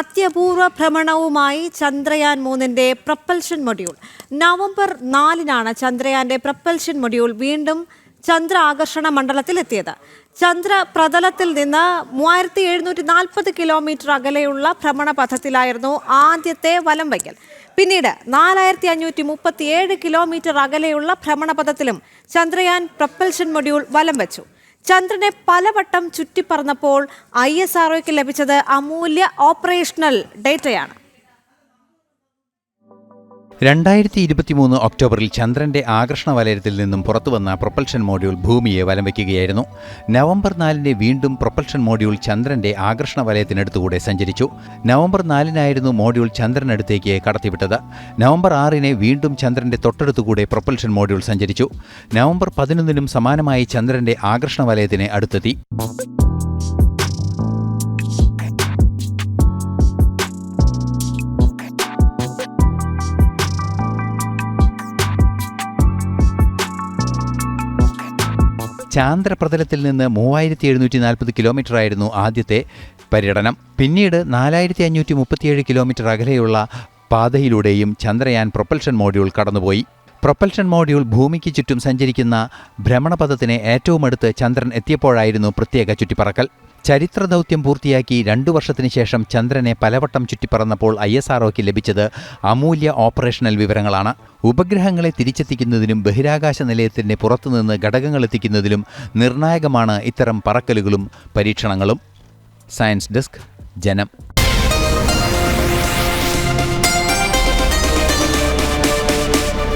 അത്യപൂർവ ഭ്രമണവുമായി ചന്ദ്രയാൻ മൂന്നിന്റെ പ്രപ്പൽഷൻ module. November നാലിനാണ് ചന്ദ്രയാന്റെ പ്രപ്പൽഷൻ മൊഡ്യൂൾ വീണ്ടും ചന്ദ്ര ആകർഷണ മണ്ഡലത്തിൽ എത്തിയത് ചന്ദ്ര പ്രതലത്തിൽ നിന്ന് മൂവായിരത്തി എഴുന്നൂറ്റി നാൽപ്പത് കിലോമീറ്റർ അകലെയുള്ള ഭ്രമണപഥത്തിലായിരുന്നു ആദ്യത്തെ വലം വയ്ക്കൽ. പിന്നീട് നാലായിരത്തി അഞ്ഞൂറ്റി മുപ്പത്തി ഏഴ് കിലോമീറ്റർ അകലെയുള്ള ഭ്രമണപഥത്തിലും ചന്ദ്രയാൻ പ്രപ്പൽഷൻ മൊഡ്യൂൾ വലം വെച്ചു. ചന്ദ്രനെ പലവട്ടം ചുറ്റിപ്പറന്നപ്പോൾ ഐ എസ് ആർഒയ്ക്ക് ലഭിച്ചത് അമൂല്യ ഓപ്പറേഷണൽ ഡേറ്റയാണ് രണ്ടായിരത്തി ഇരുപത്തിമൂന്ന് ഒക്ടോബറിൽ ചന്ദ്രന്റെ ആകർഷണ വലയത്തിൽ നിന്നും പുറത്തുവന്ന പ്രൊപ്പൽഷൻ മോഡ്യൂൾ ഭൂമിയെ വലം വയ്ക്കുകയായിരുന്നു നവംബർ നാലിന് വീണ്ടും പ്രൊപ്പൽഷൻ മോഡ്യൂൾ ചന്ദ്രന്റെ ആകർഷണ വലയത്തിനടുത്തുകൂടെ സഞ്ചരിച്ചു. നവംബർ നാലിനായിരുന്നു മോഡ്യൂൾ ചന്ദ്രനടുത്തേക്ക് കടത്തിവിട്ടത്. നവംബർ ആറിന് വീണ്ടും ചന്ദ്രന്റെ തൊട്ടടുത്തുകൂടെ പ്രൊപ്പൽഷൻ മോഡ്യൂൾ സഞ്ചരിച്ചു. നവംബർ പതിനൊന്നിനും സമാനമായി ചന്ദ്രന്റെ ആകർഷണ വലയത്തിന് അടുത്തെത്തി. ചാന്ദ്രപ്രതലത്തിൽ നിന്ന് മൂവായിരത്തി എഴുന്നൂറ്റി നാൽപ്പത് കിലോമീറ്റർ ആയിരുന്നു ആദ്യത്തെ പര്യടനം. പിന്നീട് നാലായിരത്തി അഞ്ഞൂറ്റി മുപ്പത്തിയേഴ് കിലോമീറ്റർ അകലെയുള്ള പാതയിലൂടെയും ചന്ദ്രയാൻ പ്രൊപ്പൽഷൻ മോഡ്യൂൾ കടന്നുപോയി. പ്രൊപ്പൽഷൻ മോഡ്യൂൾ ഭൂമിക്ക് ചുറ്റും സഞ്ചരിക്കുന്ന ഭ്രമണപഥത്തിന് ഏറ്റവും അടുത്ത് ചന്ദ്രൻ എത്തിയപ്പോഴായിരുന്നു പ്രത്യേക ചുറ്റിപ്പറക്കൽ. ചരിത്ര ദൗത്യം പൂർത്തിയാക്കി രണ്ടു വർഷത്തിന് ശേഷം ചന്ദ്രനെ പലവട്ടം ചുറ്റിപ്പറന്നപ്പോൾ ഐ എസ് ആർഒക്ക് ലഭിച്ചത് അമൂല്യ ഓപ്പറേഷണൽ വിവരങ്ങളാണ്. ഉപഗ്രഹങ്ങളെ തിരിച്ചെത്തിക്കുന്നതിനും ബഹിരാകാശ നിലയത്തിന്റെ പുറത്തുനിന്ന് ഘടകങ്ങൾ എത്തിക്കുന്നതിലും നിർണായകമാണ് ഇത്തരം പറക്കലുകളും പരീക്ഷണങ്ങളും. സയൻസ് ഡെസ്ക് ജനം.